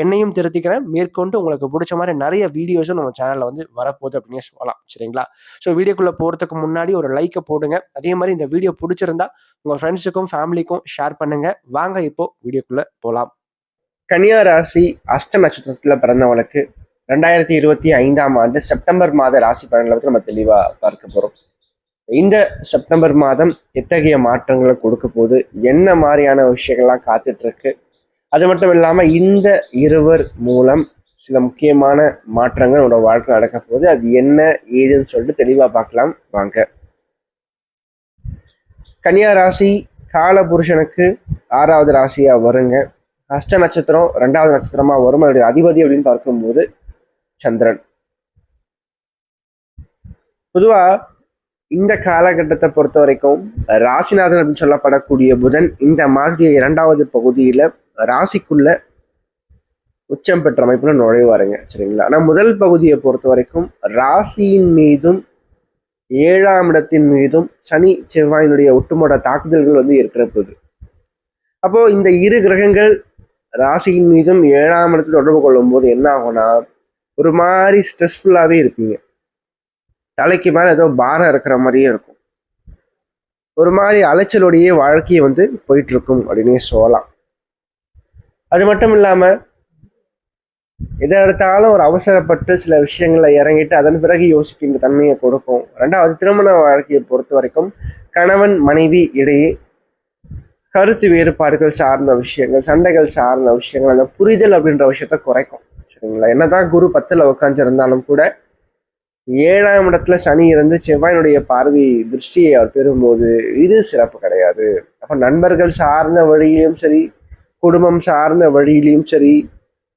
என்னையும் திருத்திக்கிறேன். மேற்கொண்டு உங்களுக்கு பிடிச்ச மாதிரி நிறைய வீடியோஸும் நம்ம சேனலில் வந்து வரப்போகுது அப்படின்னு சொல்லலாம். சரிங்களா? ஸோ வீடியோக்குள்ளே போகிறதுக்கு முன்னாடி ஒரு லைக்கை போடுங்க. அதே மாதிரி இந்த வீடியோ பிடிச்சிருந்தா உங்கள் ஃப்ரெண்ட்ஸுக்கும் ஃபேமிலிக்கும் ஷேர் பண்ணுங்கள் வாங்க இப்போ வீடியோக்குள்ளே போகலாம் கன்னியா ராசி அஸ்த நட்சத்திரத்தில் பிறந்தவங்களுக்கு ரெண்டாயிரத்தி இருபத்தி ஐந்தாம் ஆண்டு செப்டம்பர் மாத ராசி பலன்களை பற்றி நம்ம தெளிவாக பார்க்க போகிறோம் இந்த செப்டம்பர் மாதம் எத்தகைய மாற்றங்களை கொடுக்க போகுது? என்ன மாதிரியான விஷயங்கள்லாம் காத்துட்ருக்கு அது மட்டும் இல்லாமல் இந்த இருவர் மூலம் சில முக்கியமான மாற்றங்கள் உங்களோட வாழ்க்கை நடக்க போகுது. அது என்ன ஏதுன்னு சொல்லிட்டு தெளிவாக பார்க்கலாம். வாங்க. கன்னியா ராசி கால புருஷனுக்கு ஆறாவது ராசியா வருங்க. அஷ்ட நட்சத்திரம் ரெண்டாவது நட்சத்திரமா வரும். அதோடைய அதிபதி அப்படின்னு பார்க்கும்போது சந்திரன். பொதுவாக இந்த காலகட்டத்தை பொறுத்த வரைக்கும் ராசிநாதன் அப்படின்னு சொல்லப்படக்கூடிய புதன் இந்த மாதிரிய இரண்டாவது பகுதியில ராசிக்குள்ள உச்சம் பெற்ற அமைப்பில் நுழைவாருங்க சரிங்களா? ஆனால் முதல் பகுதியை பொறுத்த வரைக்கும் ராசியின் மீதும் ஏழாம் இடத்தின் மீதும் சனி செவ்வாயினுடைய ஒட்டுமொத்த தாக்குதல்கள் வந்து இருக்கிற போது. அப்போ இந்த இரு கிரகங்கள் ராசியின் மீதும் ஏழாம் இடத்தில் தொடர்பு கொள்ளும் போது என்ன ஆகும்னா ஒரு மாதிரி ஸ்ட்ரெஸ்ஃபுல்லாகவே இருப்பீங்க. தலைக்கு மேலே ஏதோ பாரம் இருக்கிற மாதிரியே இருக்கும். ஒரு மாதிரி அலைச்சலோடையே வாழ்க்கையை வந்து போயிட்டுருக்கும் அப்படின்னே சொல்லலாம். அது மட்டும் இல்லாமல் எதை எடுத்தாலும் ஒரு அவசரப்பட்டு சில விஷயங்களை இறங்கிட்டு அதன் பிறகு யோசிக்கின்ற தன்மையை கொடுக்கும். ரெண்டாவது திருமண வாழ்க்கையை பொறுத்த வரைக்கும் கணவன் மனைவி இடையே கருத்து வேறுபாடுகள் சார்ந்த விஷயங்கள் சண்டைகள் சார்ந்த விஷயங்கள் அந்த புரிதல் அப்படின்ற விஷயத்த குறைக்கும். சரிங்களா? என்னதான் குரு பத்தில் உட்காந்துருந்தாலும் கூட ஏழாம் இடத்துல சனி இருந்து செவ்வாயினுடைய பார்வை திருஷ்டியை அவர் பெறும்போது இது சிறப்பு கிடையாது. அப்போ நண்பர்கள் சார்ந்த வழியிலும் சரி குடும்பம் சார்ந்த வழியிலையும் சரி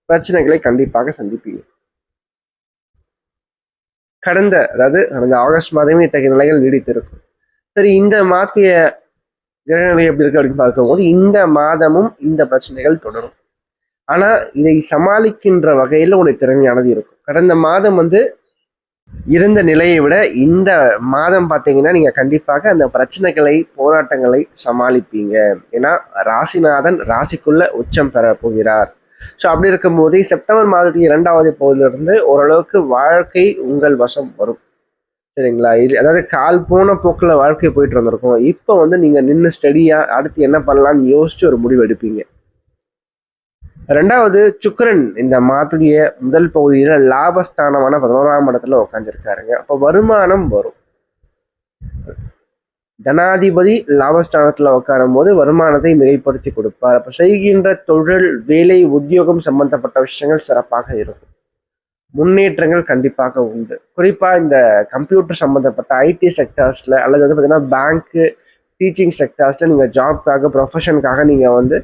பிரச்சனைகளை கண்டிப்பாக சந்திப்பீங்க. கடந்த அதாவது கடந்த ஆகஸ்ட் மாதமே இத்தகைய நிலைகள் நீடித்திருக்கும். சரி இந்த மாற்றிய கிரகநிலை எப்படி இருக்கு அப்படின்னு பார்க்கும்போது இந்த மாதமும் இந்த பிரச்சனைகள் தொடரும். ஆனா இதை சமாளிக்கின்ற வகையில் உடைய திறமையானது இருக்கும். கடந்த மாதம் வந்து இருந்த நிலையை விட இந்த மாதம் பார்த்தீங்கன்னா நீங்க கண்டிப்பாக அந்த பிரச்சனைகளை போராட்டங்களை சமாளிப்பீங்க. ஏன்னா ராசிநாதன் ராசிக்குள்ள உச்சம் பெற போகிறார். ஸோ அப்படி இருக்கும்போது செப்டம்பர் மாதத்துக்கு இரண்டாவது பகுதியிலிருந்து ஓரளவுக்கு வாழ்க்கை உங்கள் வசம் வரும். சரிங்களா? இது அதாவது கால் போன போக்கில் வாழ்க்கை போயிட்டு வந்திருக்கும். இப்போ வந்து நீங்கள் நின்று ஸ்டடியாக அடுத்து என்ன பண்ணலாம்னு யோசிச்சு ஒரு முடிவு எடுப்பீங்க. ரெண்டாவது சுக்கரன் இந்த மாதத்துடைய முதல் பகுதியில் லாபஸ்தானமான பதினோராம் இடத்துல உட்காந்துருக்காருங்க அப்போ வருமானம் வரும். தனாதிபதி லாபஸ்தானத்தில் உட்காரும் போது வருமானத்தை மிகைப்படுத்தி கொடுப்பார். அப்போ செய்கின்ற தொழில் வேலை உத்தியோகம் சம்பந்தப்பட்ட விஷயங்கள் சிறப்பாக இருக்கும். முன்னேற்றங்கள் கண்டிப்பாக உண்டு. குறிப்பாக இந்த கம்ப்யூட்டர் சம்மந்தப்பட்ட ஐடி செக்டர்ஸில் அல்லது வந்து பார்த்தீங்கன்னா பேங்க்கு டீச்சிங் செக்டர்ஸில் நீங்கள் ஜாப்க்காக ப்ரொஃபஷனுக்காக நீங்கள் வந்து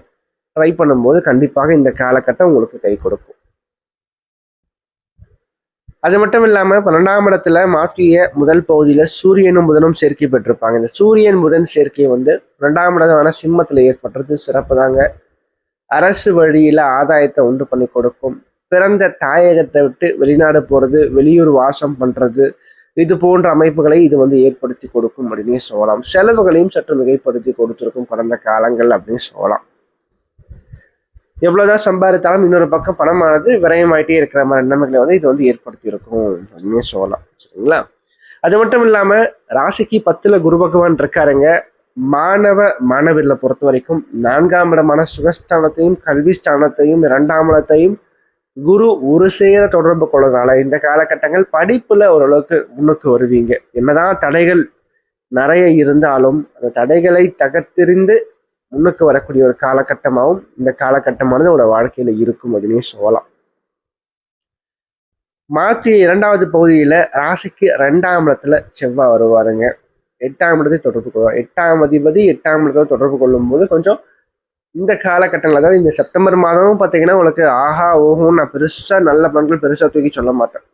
ட்ரை பண்ணும்போது கண்டிப்பாக இந்த காலகட்டம் உங்களுக்கு கை கொடுக்கும். அது மட்டும் இல்லாமல் பன்னெண்டாம் இடத்துல மாற்றிய முதல் பகுதியில் சூரியனும் புதனும் சேர்க்கை பெற்றிருப்பாங்க. இந்த சூரியன் புதன் சேர்க்கை வந்து ரெண்டாம் இடமான சிம்மத்தில் ஏற்படுறது சிறப்பு தாங்க. அரசு வழியில் ஆதாயத்தை உண்டு பண்ணி கொடுக்கும். பிறந்த தாயகத்தை விட்டு வெளிநாடு போகிறது வெளியூர் வாசம் பண்ணுறது இது போன்ற அமைப்புகளை இது வந்து ஏற்படுத்தி கொடுக்கும் அப்படின்னே சொல்லலாம். செலவுகளையும் சற்று மிகைப்படுத்தி கொடுத்துருக்கும் கடந்த காலங்கள் அப்படின்னு சொல்லலாம். எவ்வளவுதான் சம்பாதித்தாலும் இன்னொரு பக்கம் பணமானது விரயமாயிட்டே இருக்கிற மாதிரி நிலைமைகளை வந்து இது வந்து ஏற்படுத்தி இருக்கும் அப்படின்னு சொல்லலாம். சரிங்களா? அது மட்டும் இல்லாம ராசிக்கு பத்துல குரு பகவான் இருக்காருங்க. மாணவ மாணவர்களை பொறுத்த வரைக்கும் நான்காம் இடமான சுகஸ்தானத்தையும் கல்வி ஸ்தானத்தையும் இரண்டாம் இடத்தையும் குரு ஒரு சேர தொடர்பு கொள்றதுனால இந்த காலகட்டங்கள் படிப்புல ஓரளவுக்கு முன்னுக்கு வருவீங்க. என்னதான் தடைகள் நிறைய இருந்தாலும் அந்த தடைகளை தகர்த்தெறிந்து முன்னுக்கு வரக்கூடிய ஒரு காலகட்டமாகவும் இந்த காலகட்டமானது உங்களோட வாழ்க்கையில இருக்கும் அப்படின்னே சொல்லலாம். மாற்றி இரண்டாவது பகுதியில ராசிக்கு ரெண்டாம் இடத்துல செவ்வாய் வருவாருங்க. எட்டாம் இடத்தை தொடர்பு கொள்வார். எட்டாம் அதிபதி எட்டாம் இடத்துல தொடர்பு கொள்ளும் போது கொஞ்சம் இந்த காலகட்டங்கள் அதாவது இந்த செப்டம்பர் மாதமும் பார்த்தீங்கன்னா உங்களுக்கு ஆஹா ஓஹோன்னு நான் பெருசாக நல்ல பலன்கள் பெருசாக தூக்கி சொல்ல மாட்டேன்.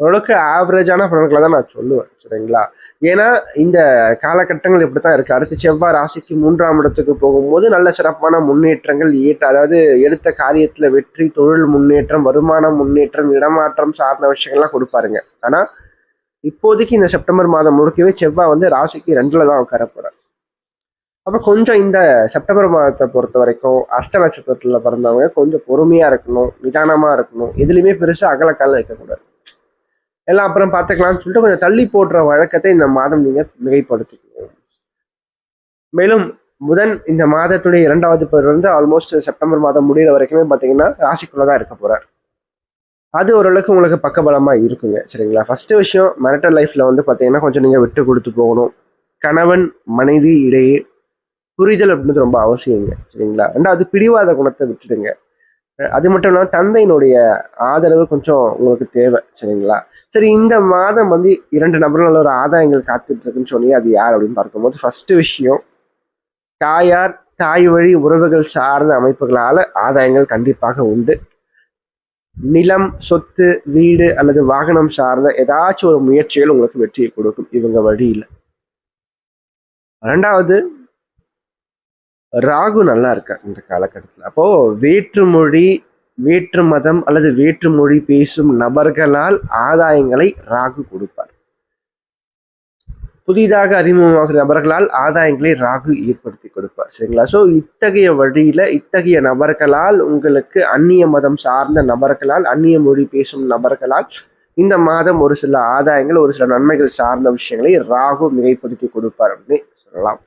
ஓரளவுக்கு ஆவரேஜான பலன்களை தான் நான் சொல்லுவேன் சரிங்களா? ஏன்னா இந்த காலகட்டங்கள் இப்படி தான் இருக்குது அடுத்து செவ்வாய் ராசிக்கு மூன்றாம் இடத்துக்கு போகும்போது நல்ல சிறப்பான முன்னேற்றங்கள் ஏற்ற அதாவது எடுத்த காரியத்தில் வெற்றி தொழில் முன்னேற்றம் வருமான முன்னேற்றம் இடமாற்றம் சார்ந்த விஷயங்கள்லாம் கொடுப்பாருங்க. ஆனால் இப்போதைக்கு இந்த செப்டம்பர் மாதம் முழுக்கவே செவ்வாய் வந்து ராசிக்கு ரெண்டில் தான் உட்கார அப்போ கொஞ்சம் இந்த செப்டம்பர் மாதத்தை பொறுத்த வரைக்கும் அஷ்ட நட்சத்திரத்தில் பிறந்தவங்க கொஞ்சம் பொறுமையாக இருக்கணும் நிதானமாக இருக்கணும். எதுலேயுமே பெருசாக அகலக்கால வைக்கக்கூடாது. எல்லாம் அப்புறம் பார்த்துக்கலாம்னு சொல்லிட்டு கொஞ்சம் தள்ளி போடுற வழக்கத்தை இந்த மாதம் நீங்கள் மிகைப்படுத்திக்கணும். மேலும் புதன் இந்த மாதத்துடைய இரண்டாவது பேர் வந்து ஆல்மோஸ்ட் செப்டம்பர் மாதம் முடிகிற வரைக்குமே பார்த்தீங்கன்னா ராசிக்குள்ளே தான் இருக்க போகிறார் அது ஓரளவுக்கு உங்களுக்கு பக்கபலமாக இருக்குங்க சரிங்களா? ஃபஸ்ட்டு விஷயம் மேரிட்டல் லைஃப்பில் வந்து பார்த்தீங்கன்னா கொஞ்சம் நீங்கள் விட்டு கொடுத்து போகணும். கணவன் மனைவி இடையே புரிதல் அப்படின்றது ரொம்ப அவசியங்க சரிங்களா? ரெண்டாவது பிடிவாத குணத்தை விட்டுடுங்க. அது மட்டும் இல்லாமல் தந்தையினுடைய ஆதரவு கொஞ்சம் உங்களுக்கு தேவை சரிங்களா? சரி இந்த மாதம் வந்து இரண்டு நபர்கள் ஒரு ஆதாயங்கள் காத்துட்டு இருக்குன்னு சொன்னீங்க அது யார் அப்படின்னு பார்க்கும்போது ஃபர்ஸ்ட் விஷயம் தாயார் தாய் வழி உறவுகள் சார்ந்த அமைப்புகளால் ஆதாயங்கள் கண்டிப்பாக உண்டு. நிலம் சொத்து வீடு அல்லது வாகனம் சார்ந்த ஏதாச்சும் ஒரு முயற்சிகள் உங்களுக்கு வெற்றியை கொடுக்கும் இவங்க வழியில். ரெண்டாவது ராகு நல்லா இருக்கார் இந்த காலகட்டத்தில். அப்போது வேற்றுமொழி வேற்று மதம் அல்லது வேற்று மொழி பேசும் நபர்களால் ஆதாயங்களை ராகு கொடுப்பார். புதிதாக அறிமுகமாகிற நபர்களால் ஆதாயங்களை ராகு ஏற்படுத்தி கொடுப்பார். சரிங்களா? ஸோ இத்தகைய வழியில் இத்தகைய நபர்களால் உங்களுக்கு அந்நிய மதம் சார்ந்த நபர்களால் அந்நிய மொழி பேசும் நபர்களால் இந்த மாதம் ஒரு சில ஆதாயங்கள் ஒரு சில நன்மைகள் சார்ந்த விஷயங்களை ராகு மிகைப்படுத்தி கொடுப்பார் அப்படின்னு சொல்லலாம்.